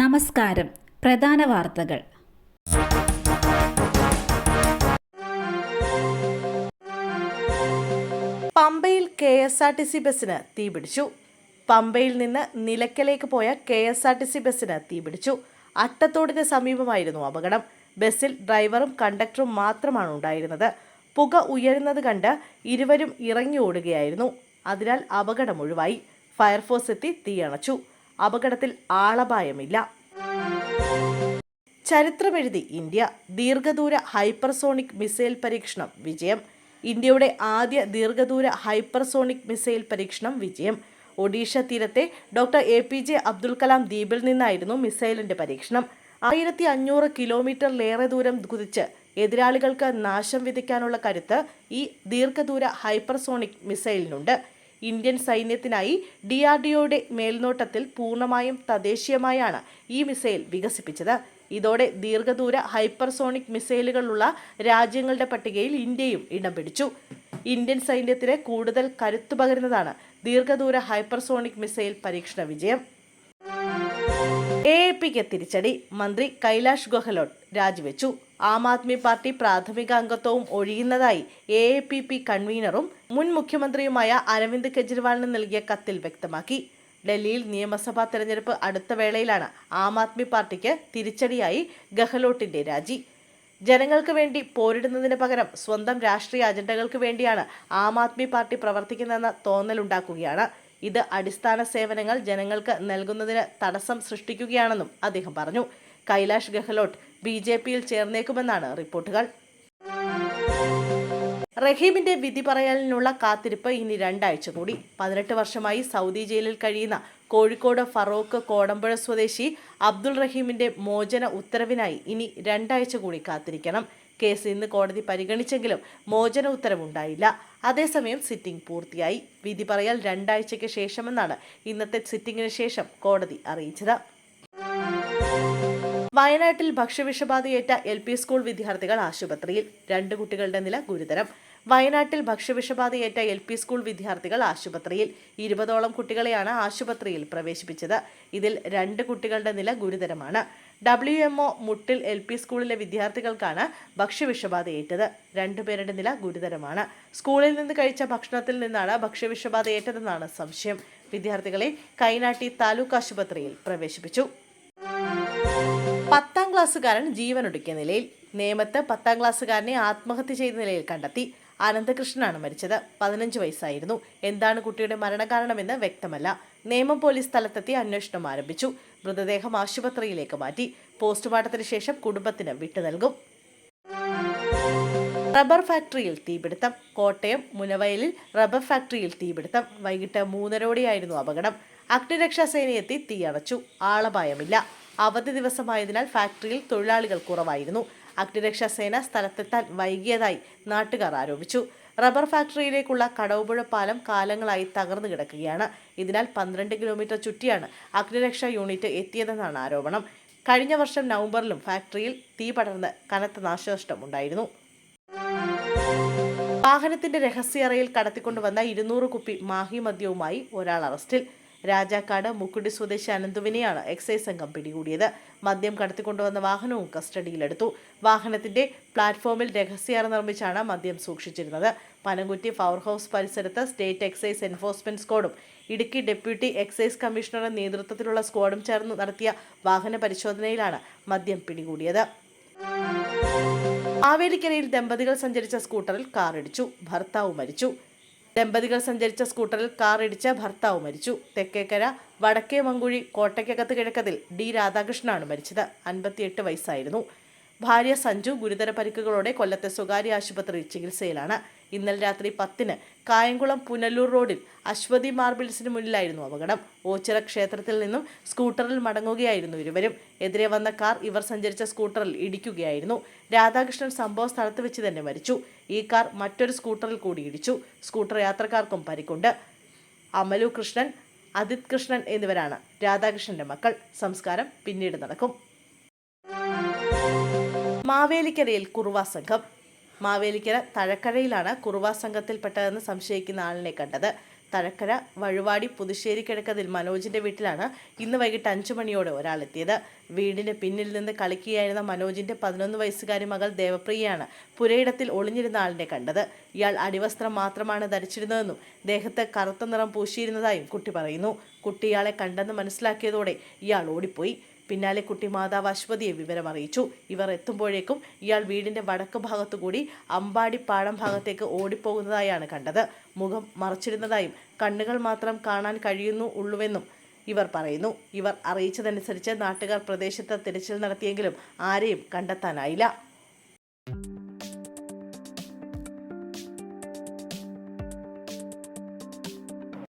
നമസ്കാരം. പ്രധാന വാർത്തകൾ. പമ്പയിൽ K S R T C ബസ്സിന് തീപിടിച്ചു. പമ്പയിൽ നിന്ന് നിലയ്ക്കലേക്ക് പോയ K S R T C ബസ്സിന് തീപിടിച്ചു. അട്ടത്തോടിന് സമീപമായിരുന്നു അപകടം. ബസ്സിൽ ഡ്രൈവറും കണ്ടക്ടറും മാത്രമാണ് ഉണ്ടായിരുന്നത്. പുക ഉയരുന്നത് കണ്ട് ഇരുവരും ഇറങ്ങി ഓടുകയായിരുന്നു. അതിനാൽ അപകടം ഒഴിവായി. ഫയർഫോഴ്സ് എത്തി തീയണച്ചു. അപകടത്തിൽ ആളപായമില്ല. ചരിത്രമെഴുതി ഇന്ത്യ. ദീർഘദൂര ഹൈപ്പർസോണിക് മിസൈൽ പരീക്ഷണം വിജയം. ഇന്ത്യയുടെ ആദ്യ ദീർഘദൂര ഹൈപ്പർസോണിക് മിസൈൽ പരീക്ഷണം വിജയം. ഒഡീഷ തീരത്തെ doctor A P J Abdul Kalam ദ്വീപിൽ നിന്നായിരുന്നു മിസൈലിന്റെ പരീക്ഷണം. ആയിരത്തി അഞ്ഞൂറ് കിലോമീറ്ററിലേറെ ദൂരം കുതിച്ച് എതിരാളികൾക്ക് നാശം വിധിക്കാനുള്ള കരുത്ത് ഈ ദീർഘദൂര ഹൈപ്പർസോണിക് മിസൈലിനുണ്ട്. ഇന്ത്യൻ സൈന്യത്തിനായി ഡി ആർ ഡിഒയുടെ മേൽനോട്ടത്തിൽ പൂർണമായും തദ്ദേശീയമായാണ് ഈ മിസൈൽ വികസിപ്പിച്ചത്. ഇതോടെ ദീർഘദൂര ഹൈപ്പർസോണിക് മിസൈലുകളുള്ള രാജ്യങ്ങളുടെ പട്ടികയിൽ ഇന്ത്യയും ഇടം പിടിച്ചു. ഇന്ത്യൻ സൈന്യത്തിന് കൂടുതൽ കരുത്തു പകരുന്നതാണ് ദീർഘദൂര ഹൈപ്പർസോണിക് മിസൈൽ പരീക്ഷണ വിജയം. എ പിക്ക് തിരിച്ചടി. മന്ത്രി കൈലാഷ് ഗെഹ്ലോട്ട് രാജിവെച്ചു. ആം ആദ്മി പാർട്ടി പ്രാഥമിക അംഗത്വവും ഒഴിയുന്നതായി എ എ പി പി കൺവീനറും മുൻ മുഖ്യമന്ത്രിയുമായ അരവിന്ദ് കെജ്രിവാളിന് നൽകിയ കത്തിൽ വ്യക്തമാക്കി. ഡൽഹിയിൽ നിയമസഭാ തെരഞ്ഞെടുപ്പ് അടുത്ത വേളയിലാണ് ആം ആദ്മി പാർട്ടിക്ക് തിരിച്ചടിയായി ഗെഹ്ലോട്ടിന്റെ രാജി. ജനങ്ങൾക്ക് വേണ്ടി പോരിടുന്നതിന് പകരം സ്വന്തം രാഷ്ട്രീയ അജണ്ടകൾക്ക് വേണ്ടിയാണ് ആം ആദ്മി പാർട്ടി പ്രവർത്തിക്കുന്നതെന്ന തോന്നലുണ്ടാക്കുകയാണ്. ഇത് അടിസ്ഥാന സേവനങ്ങൾ ജനങ്ങൾക്ക് നൽകുന്നതിന് തടസ്സം സൃഷ്ടിക്കുകയാണെന്നും അദ്ദേഹം പറഞ്ഞു. കൈലാഷ് ഗെഹ്ലോട്ട് ബി ജെ പിയിൽ ചേർന്നേക്കുമെന്നാണ് റിപ്പോർട്ടുകൾ. റഹീമിന്റെ വിധി പറയലിനുള്ള കാത്തിരിപ്പ് ഇനി രണ്ടാഴ്ച കൂടി. പതിനെട്ട് വർഷമായി സൗദി ജയിലിൽ കഴിയുന്ന കോഴിക്കോട് ഫറോക്ക് കോടമ്പുഴ സ്വദേശി അബ്ദുൾ റഹീമിന്റെ മോചന ഉത്തരവിനായി ഇനി രണ്ടാഴ്ച കൂടി കാത്തിരിക്കണം. കേസ് ഇന്ന് കോടതി പരിഗണിച്ചെങ്കിലും മോചന ഉത്തരവുണ്ടായില്ല അതേസമയം സിറ്റിംഗ് പൂർത്തിയായി. വിധി പറയാൽ രണ്ടാഴ്ചയ്ക്ക് ശേഷമെന്നാണ് ഇന്നത്തെ സിറ്റിംഗിന് ശേഷം കോടതി അറിയിച്ചത്. വയനാട്ടിൽ ഭക്ഷ്യവിഷബാധയേറ്റ എൽ പി സ്കൂൾ വിദ്യാർത്ഥികൾ ആശുപത്രിയിൽ. രണ്ട് കുട്ടികളുടെ നില ഗുരുതരം. വയനാട്ടിൽ ഭക്ഷ്യവിഷബാധയേറ്റ എൽ പി സ്കൂൾ വിദ്യാർത്ഥികൾ ആശുപത്രിയിൽ. ഇരുപതോളം കുട്ടികളെയാണ് ആശുപത്രിയിൽ പ്രവേശിപ്പിച്ചത്. ഇതിൽ രണ്ട് കുട്ടികളുടെ നില ഗുരുതരമാണ്. W MO Muttil L P സ്കൂളിലെ വിദ്യാർത്ഥികൾക്കാണ് ഭക്ഷ്യവിഷബാധയേറ്റത്. രണ്ടുപേരുടെ നില ഗുരുതരമാണ്. സ്കൂളിൽ നിന്ന് കഴിച്ച ഭക്ഷണത്തിൽ നിന്നാണ് ഭക്ഷ്യവിഷബാധയേറ്റതെന്നാണ് സംശയം. വിദ്യാർത്ഥികളെ കൈനാട്ടി താലൂക്ക് ആശുപത്രിയിൽ പ്രവേശിപ്പിച്ചു. പത്താം ക്ലാസ്സുകാരൻ ജീവനൊടുക്കിയ നിലയിൽ. നേമത്ത് പത്താം ക്ലാസ്സുകാരനെ ആത്മഹത്യ ചെയ്ത നിലയിൽ കണ്ടെത്തി. അനന്തകൃഷ്ണനാണ് മരിച്ചത്. പതിനഞ്ച് വയസ്സായിരുന്നു. എന്താണ് കുട്ടിയുടെ മരണകാരണമെന്ന് വ്യക്തമല്ല. നേമം പോലീസ് സ്ഥലത്തെത്തി അന്വേഷണം ആരംഭിച്ചു. മൃതദേഹം ആശുപത്രിയിലേക്ക് മാറ്റി. പോസ്റ്റ്മോർട്ടത്തിന് ശേഷം കുടുംബത്തിന് വിട്ടു നൽകും. റബ്ബർ ഫാക്ടറിയിൽ തീപിടുത്തം. കോട്ടയം മുനവയലിൽ റബ്ബർ ഫാക്ടറിയിൽ തീപിടുത്തം. വൈകിട്ട് മൂന്നരോടെയായിരുന്നു അപകടം. അഗ്നിരക്ഷാസേനയെത്തി തീയണച്ചു ആളപായമില്ല. അവധി ദിവസമായതിനാൽ ഫാക്ടറിയിൽ തൊഴിലാളികൾ കുറവായിരുന്നു. അഗ്നിരക്ഷാ സേന സ്ഥലത്തെത്താൻ വൈകിയതായി നാട്ടുകാർ ആരോപിച്ചു. റബ്ബർ ഫാക്ടറിയിലേക്കുള്ള കടവുപുഴ പാലം കാലങ്ങളായി തകർന്നു കിടക്കുകയാണ്. ഇതിനാൽ പന്ത്രണ്ട് കിലോമീറ്റർ ചുറ്റിയാണ് അഗ്നിരക്ഷാ യൂണിറ്റ് എത്തിയതെന്നാണ് ആരോപണം. കഴിഞ്ഞ വർഷം നവംബറിലും ഫാക്ടറിയിൽ തീ പടർന്ന് കനത്ത നാശനഷ്ടം ഉണ്ടായിരുന്നു വാഹനത്തിന്റെ രഹസ്യറയിൽ കടത്തിക്കൊണ്ടുവന്ന ഇരുന്നൂറ് കുപ്പി മാഹി മദ്യവുമായി ഒരാൾ അറസ്റ്റിൽ. രാജാക്കാട് മുക്കുടി സ്വദേശി അനന്തുവിനെയാണ് എക്സൈസ് സംഘം പിടികൂടിയത്. മദ്യം കടത്തിക്കൊണ്ടുവന്ന വാഹനവും കസ്റ്റഡിയിലെടുത്തു. വാഹനത്തിന്റെ പ്ലാറ്റ്ഫോമിൽ രഹസ്യാറ നിർമ്മിച്ചാണ് മദ്യം സൂക്ഷിച്ചിരുന്നത്. പനംകുറ്റി പവർ ഹൗസ് പരിസരത്ത് സ്റ്റേറ്റ് എക്സൈസ് എൻഫോഴ്സ്മെന്റ് സ്ക്വാഡും ഇടുക്കി ഡെപ്യൂട്ടി എക്സൈസ് കമ്മീഷണറുടെ നേതൃത്വത്തിലുള്ള സ്ക്വാഡും ചേർന്ന് നടത്തിയ വാഹന പരിശോധനയിലാണ് മദ്യം പിടികൂടിയത്. മാവേലിക്കരയിൽ ദമ്പതികൾ സഞ്ചരിച്ച സ്കൂട്ടറിൽ കാറിടിച്ചു. ഭർത്താവ് മരിച്ചു. ദമ്പതികൾ സഞ്ചരിച്ച സ്കൂട്ടറിൽ കാർ ഇടിച്ച ഭർത്താവ് മരിച്ചു. തെക്കേക്കര വടക്കേ മങ്കുഴി കോട്ടയ്ക്കകത്ത് കിഴക്കതിൽ ഡി രാധാകൃഷ്ണനാണ് മരിച്ചത്. അൻപത്തിയെട്ട് വയസ്സായിരുന്നു. ഭാര്യ സഞ്ജു ഗുരുതര പരിക്കുകളോടെ കൊല്ലത്തെ സ്വകാര്യ ആശുപത്രിയിൽ ചികിത്സയിലാണ്. ഇന്നലെ രാത്രി പത്തിന് കായംകുളം പുനലൂർ റോഡിൽ അശ്വതി മാർബിൾസിന് മുന്നിലായിരുന്നു അപകടം. ഓച്ചിറ ക്ഷേത്രത്തിൽ നിന്നും സ്കൂട്ടറിൽ മടങ്ങുകയായിരുന്നു ഇരുവരും. എതിരെ വന്ന കാർ ഇവർ സഞ്ചരിച്ച സ്കൂട്ടറിൽ ഇടിക്കുകയായിരുന്നു. രാധാകൃഷ്ണൻ സംഭവ സ്ഥലത്ത് വെച്ച് തന്നെ മരിച്ചു. ഈ കാർ മറ്റൊരു സ്കൂട്ടറിൽ കൂടി ഇടിച്ചു. സ്കൂട്ടർ യാത്രക്കാർക്കും പരിക്കുണ്ട്. അമലു കൃഷ്ണൻ അദിത് കൃഷ്ണൻ എന്നിവരാണ് രാധാകൃഷ്ണന്റെ മക്കൾ. സംസ്കാരം പിന്നീട് നടക്കും. മാവേലിക്കരയിൽ കുറുവാ സംഘം. മാവേലിക്കര തഴക്കരയിലാണ് കുറുവാ സംഘത്തിൽപ്പെട്ടതെന്ന് സംശയിക്കുന്ന ആളിനെ കണ്ടത്. തഴക്കര വഴുവാടി പുതുശ്ശേരി കിഴക്കതിൽ മനോജിന്റെ വീട്ടിലാണ് ഇന്ന് വൈകിട്ട് അഞ്ചു മണിയോടെ ഒരാളെത്തിയത്. വീടിന്റെ വീടിന് പിന്നിൽ നിന്ന് കളിക്കുകയായിരുന്ന മനോജിന്റെ പതിനൊന്ന് വയസ്സുകാരി മകൾ ദേവപ്രിയയാണ് പുരയിടത്തിൽ ഒളിഞ്ഞിരുന്ന ആളിനെ കണ്ടത്. ഇയാൾ അടിവസ്ത്രം മാത്രമാണ് ധരിച്ചിരുന്നതെന്നും ദേഹത്ത് കറുത്ത നിറം പൂശിയിരുന്നതായും കുട്ടി പറയുന്നു. കുട്ടി ഇയാളെ കണ്ടെന്ന് മനസ്സിലാക്കിയതോടെ ഇയാൾ ഓടിപ്പോയി. പിന്നാലെ കുട്ടി മാതാവ് അശ്വതിയെ വിവരം അറിയിച്ചു. ഇവർ എത്തുമ്പോഴേക്കും ഇയാൾ വീടിന്റെ വടക്ക് ഭാഗത്തുകൂടി അമ്പാടി പാടം ഭാഗത്തേക്ക് ഓടിപ്പോകുന്നതായാണ് കണ്ടത്. മുഖം മറച്ചിരുന്നതായും കണ്ണുകൾ മാത്രം കാണാൻ കഴിയുന്നു ഉള്ളുവെന്നും ഇവർ പറയുന്നു. ഇവർ അറിയിച്ചതനുസരിച്ച് നാട്ടുകാർ പ്രദേശത്ത് തിരച്ചിൽ നടത്തിയെങ്കിലും ആരെയും കണ്ടെത്താനായില്ല.